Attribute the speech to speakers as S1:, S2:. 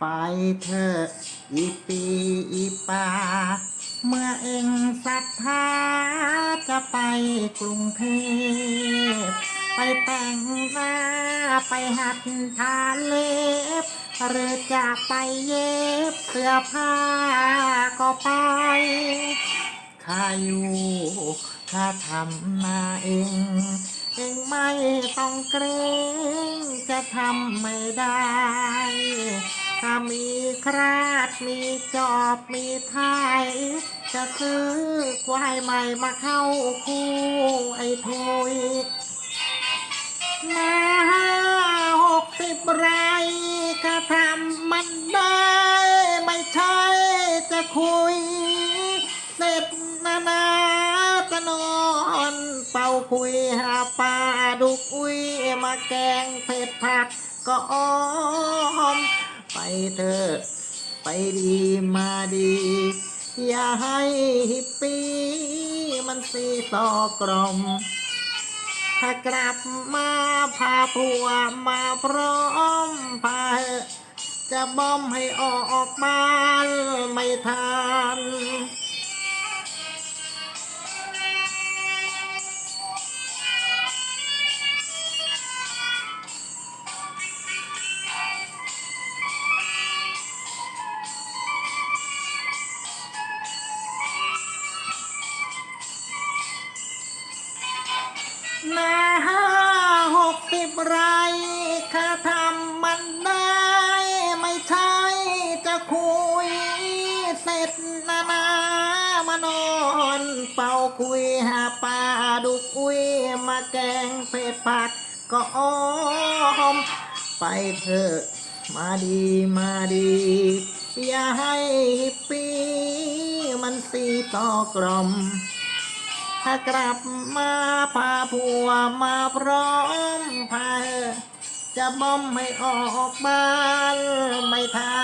S1: ไปเถอะอีปีอีปาเมื่อเองศรัทธาจะไปกรุงเทพไปแต่งหน้าไปหัดทาเล็บหรือจะไปเย็บเสื้อผ้าก็ไปข้าอยู่ข้าทำนาเอง เองไม่ต้องเกรงจะทำไม่ได้ ราดมีจอบมีไทยจะซื้อควายใหม่มาเข้าคู่ไอ้ทุยนาหกสิบไรก็ทำมันได้ ไม่ใช่จะคุยเสร็จนานาจะนอนเป่าคุยหาปลาดุกอุ้ยมาแกงเผ็ดผักก็อ้อมไปเถอะ ไปดีมาดี อย่าให้ฮิปปี้มันสีซอกลมถ้ากลับมาพาผัวมาพร้อมพาจะบอมให้ออกบ้านไม่ทัน นาห้าหกสิบไรข้าทำมันได้ ไม่ใช่จะคุย เสร็จนานามานอนเป่าคุยหาปลาดุกุ้ยมาแกงเผ็ดผักก็อ้อม ไปเถอะมาดีมาดี อย่าให้ปีมันสีต่อกลม ถ้ากลับมาพาผัวมาพร้อมพาจะบ่มไม่ออกบ้านไม่ทา